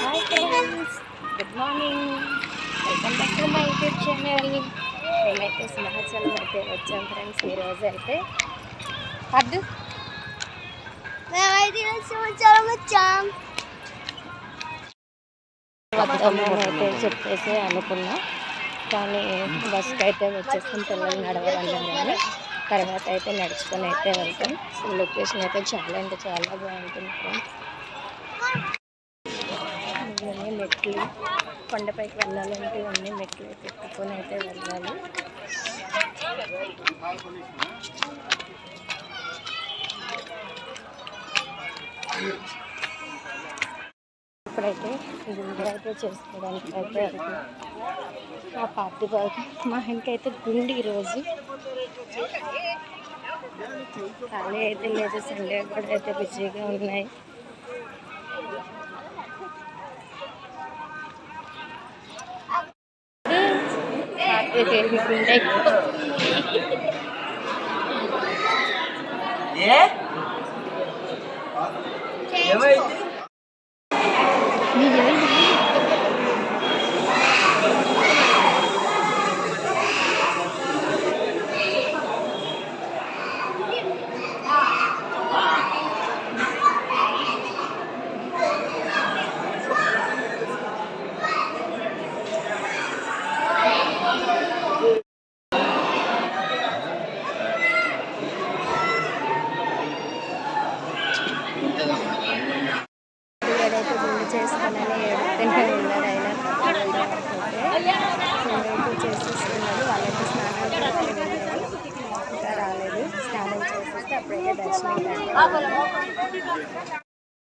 Hi friends good morning welcome back to my YouTube channel మేమైతే సింహాచలం అయితే వచ్చాం friends ఈరోజు అయితే అద్దు మేమైతే సంవత్సరం వచ్చాం. వద్దామని అయితే చెప్పేసి అనుకున్నా. కానీ బస్కి అయితే వచ్చేస్తాం పిల్లలు నడవాలన్నారు కానీ తర్వాత అయితే నడుచుకొని అయితే వెళ్తాం. లొకేషన్ అయితే చాలా అంటే చాలా బాగుంటుంది ఫ్రెండ్స్ ఇవన్నీ మెట్లు కొండపైకి వెళ్ళాలంటే ఇవన్నీ మెట్లు అయితే ఎక్కుకొని అయితే వెళ్ళాలి. ఇప్పుడైతే గుండె అయితే చేసుకోవడానికి అయితే ఆ మా పార్టీ బాగా మా ఇంకైతే గుండి ఈరోజు. ఖాళీ అయితే లేదు సండే కూడా అయితే బిజీగా ఉన్నాయి. పార్టీ గుండె ఏదైతే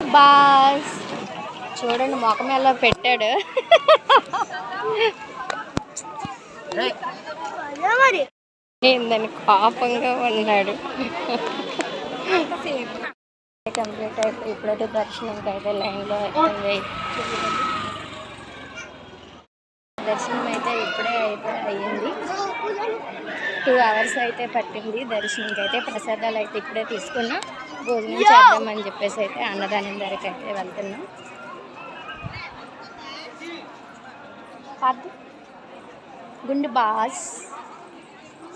బాస్. చూడండి మొఖం ఎలా పెట్టాడు. ఏందని కోపంగా ఉన్నాడు. కంప్లీట్ అయిపోయి ఇప్పుడైతే దర్శనంకి అయితే లైన్లో అయిపోయింది. దర్శనం అయితే ఇప్పుడే అయితే అయ్యింది. టూ అవర్స్ అయితే పట్టింది. దర్శనంకి అయితే ప్రసాదాలు అయితే ఇప్పుడే తీసుకున్నా. భోజనం చేద్దామని చెప్పేసి అయితే అన్నదానం దగ్గరికి అయితే వెళ్తున్నాం. గుండు బాస్.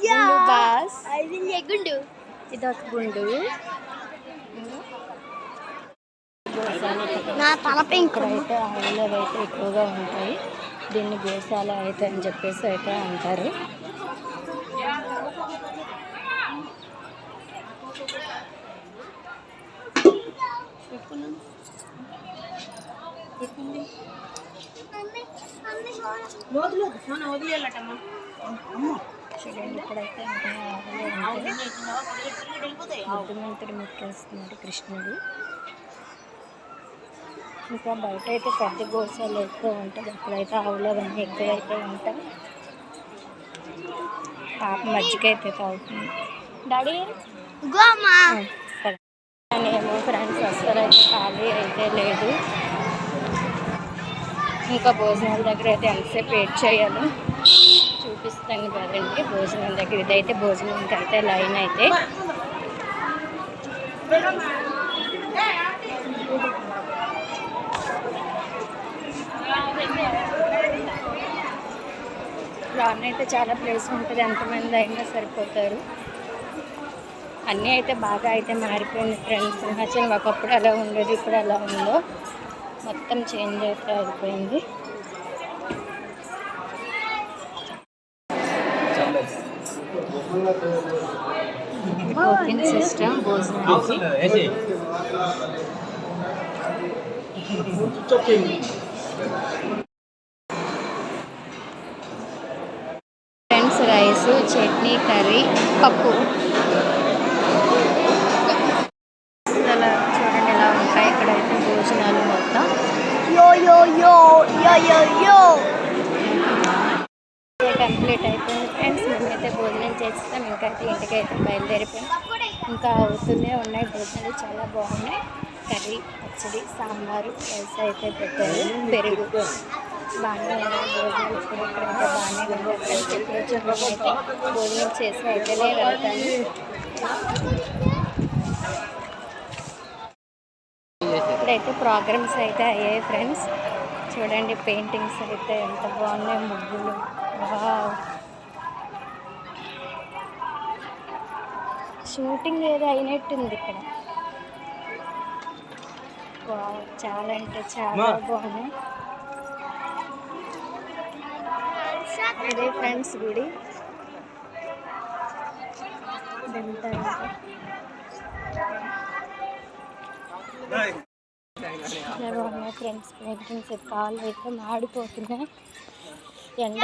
గుండు బాస్. ఎగుండు ఇదొక గుండు. నా తల పెంకు. ఇక్కడైతే ఆవులు అయితే ఎక్కువగా ఉంటాయి. దీన్ని గోశాల అయితే అని చెప్పేసి అయితే అంటారు చూడండి ఇక్కడైతే అన్ని ఆవులు ముక్కేస్తున్నాడు కృష్ణుడు ఇంకా బయట అయితే పెద్ద గోశాలు ఎక్కువ ఉంటుంది. అక్కడైతే ఆవులు అవన్నీ ఎక్కువైతే ఉంటాయి. పాప మజ్జిగ అయితే తాగుతుంది. డాడీ? ఏమో ఫ్రెండ్స్ అస్సలు అయితే ఖాళీ అయితే లేదు. ఇంకా భోజనాల దగ్గర అయితే ఎంతసేపు వెయిట్ చేయాలో? చూపిస్తాను కదండి. భోజనం దగ్గర ఇదైతే భోజనంకి అయితే లైన్ అయితే. లాన్ అయితే చాలా ప్లేస్ ఉంటుంది. ఎంతమంది అయినా సరిపోతారు. అన్నీ అయితే బాగా అయితే మారిపోయింది ఫ్రెండ్స్. సింహాచలం ఒకప్పుడు ఎలా ఉండేది ఇప్పుడు ఎలా ఉందో. మొత్తం చేంజ్ అయితే అయిపోయింది. కుకింగ్ సిస్టమ్ భోజనానికి రైస్ చట్నీ కర్రీ పప్పు. చూడండి ఇలా ఉంటాయి. ఇక్కడైతే భోజనాలు మొత్తం. యో యో యో యో యో యో. కంప్లీట్ అయిపోయింది. ఫ్రెండ్స్ మేమైతే భోజనం చేస్తాం ఇంకా అయితే ఇంటికి అయితే బయలుదేరిపోయాం. ఇంకా అవుతూనే ఉన్నాయి. భోజనాలు చాలా బాగున్నాయి. కర్రీ పచ్చడి సాంబారు రైస్ అయితే పెట్టారు. పెరుగు. బాగానే బాగానే భోజనం చేసి అయితేనే వెళ్తాను అయితే ప్రోగ్రామ్స్ అయితే అయ్యాయి ఫ్రెండ్స్. చూడండి పెయింటింగ్స్ అయితే ఎంత బాగున్నాయి ముగ్గులు. వావ్. షూటింగ్ ఏదో అయినట్టుంది ఇక్కడ. వావ్, చాలా అంటే చాలా బాగున్నాయి. ఇదే ఫ్రెండ్స్ గుడి. బాగున్నాయి ఫ్రెండ్స్ పెయింటింగ్స్ కాళ్ళు అయితే మాడిపోతున్నాయి ఎండ.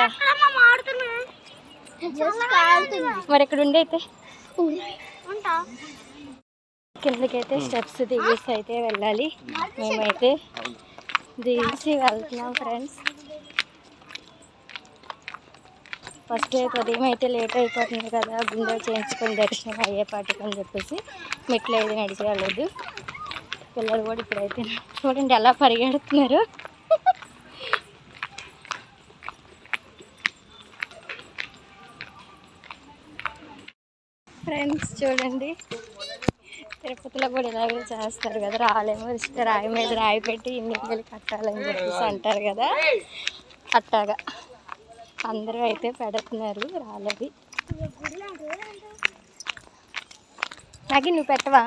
మరి ఇక్కడ ఉండి అయితే? కిందకైతే స్టెప్స్ దిగేసి అయితే వెళ్ళాలి. మేమైతే దిగేసి వెళ్తున్నాం ఫ్రెండ్స్. ఫస్ట్ ఉదయం అయితే లేట్ అయిపోతుంది కదా గుండె చేయించుకొని దర్శనం అయ్యేపాటికి అని చెప్పేసి మెట్లు అయితే నడిచేయలేదు పిల్లలు కూడా ఇప్పుడైతే చూడండి ఎలా పరిగెడుతున్నారు. ఫ్రెండ్స్ చూడండి తిరుపతిలో కూడా ఇలాగే చేస్తారు కదా రాలేమో ఇష్ట రాయి మీద రాయి పెట్టి ఇన్ని కట్టాలని చెప్పేసి అంటారు కదా అట్టాగా. అందరూ అయితే పెడుతున్నారు రాలేదు. నాకి నువ్వు పెట్టవా?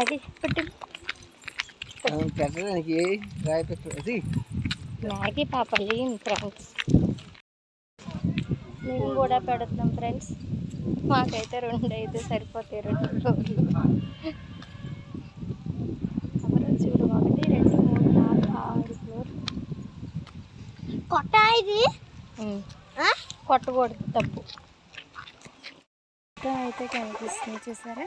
అది పెట్టు. పెట్టడానికి రాయి పెట్టు. మ్యాగీ పాపలి ఫ్రెండ్స్ మేము కూడా పెడుతున్నాం ఫ్రెండ్స్. మాకైతే రెండు అయితే సరిపోతాయి రెండు ఫ్లోర్లు కొట్ట ఇది? కొట్టకూడదు తప్పు. అయితే కనిపిస్తుంది చూసారా?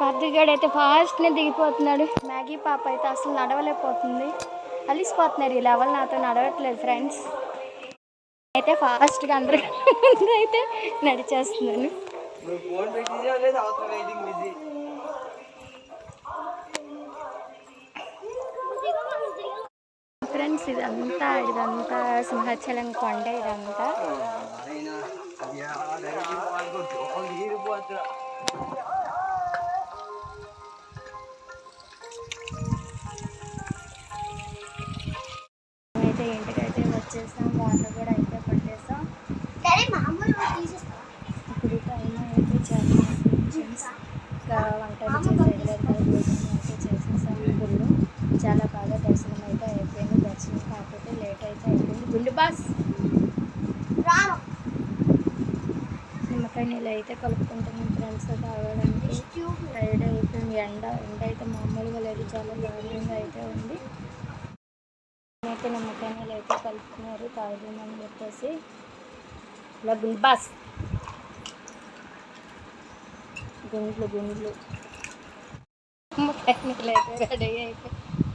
పద్దుగాడు అయితే ఫాస్ట్నే దిగిపోతున్నాడు. మ్యాగీ పాప అయితే అసలు నడవలేకపోతుంది. అలిసిపోతున్నారు ఈ లెవెల్ నాతో నడవట్లేదు ఫ్రెండ్స్. అయితే ఫాస్ట్గా అందరూ అయితే నడిచేస్తున్నాను. ఫ్రెండ్స్ ఇదంతా ఇదంతా సింహాచలం కొండ ఇదంతా. అయితే ఇంటికైతే వచ్చేసాం వాటర్ కూడా అయితే పట్టేసాం. ఇప్పుడు టైం అయితే చాలా ఫ్రెండ్స్ ఇంకా వంటలు చేసేది లేదు కదా, భోజనం అయితే చేసేసాం గుళ్ళు చాలా బాగా దర్శనం అయితే అయిపోయింది దర్శనం కాకపోతే లేట్ అయితే అయిపోయింది గుండు బాస్ రాను నిమ్మకాయ ఇలా అయితే కలుపుకుంటున్నాం ఫ్రెండ్స్ తాగడానికి రైడ్ అయిపోయింది ఎండ ఎండ అయితే మామూలుగా లేదు చాలా దారుణంగా అయితే ఉంది. అయితే నమ్మకాన్ని అయితే కలుపుకున్నారు తాగుదామని చెప్పేసి. ఇలా గుల్బాస్ బాస్. గుండ్లు గుండ్లు. నిమ్మకాయ అయితే రెడీ అయితే.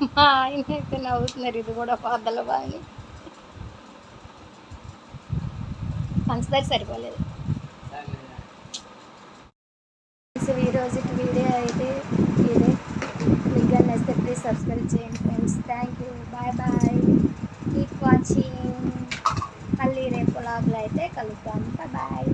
మా ఆయన అయితే నవ్వుతున్నారు ఇది కూడా బాధలు బాగా పంచదారి సరిపోలేదు. సో ఈ రోజుకి వీడియో అయితే ఇదే. మీకు నచ్చితే ప్లీజ్ సబ్స్క్రైబ్ చేయండి friends thank you bye bye keep watching మళ్ళీ రేపు లాగ్లో అయితే కలుద్దాం. Bye bye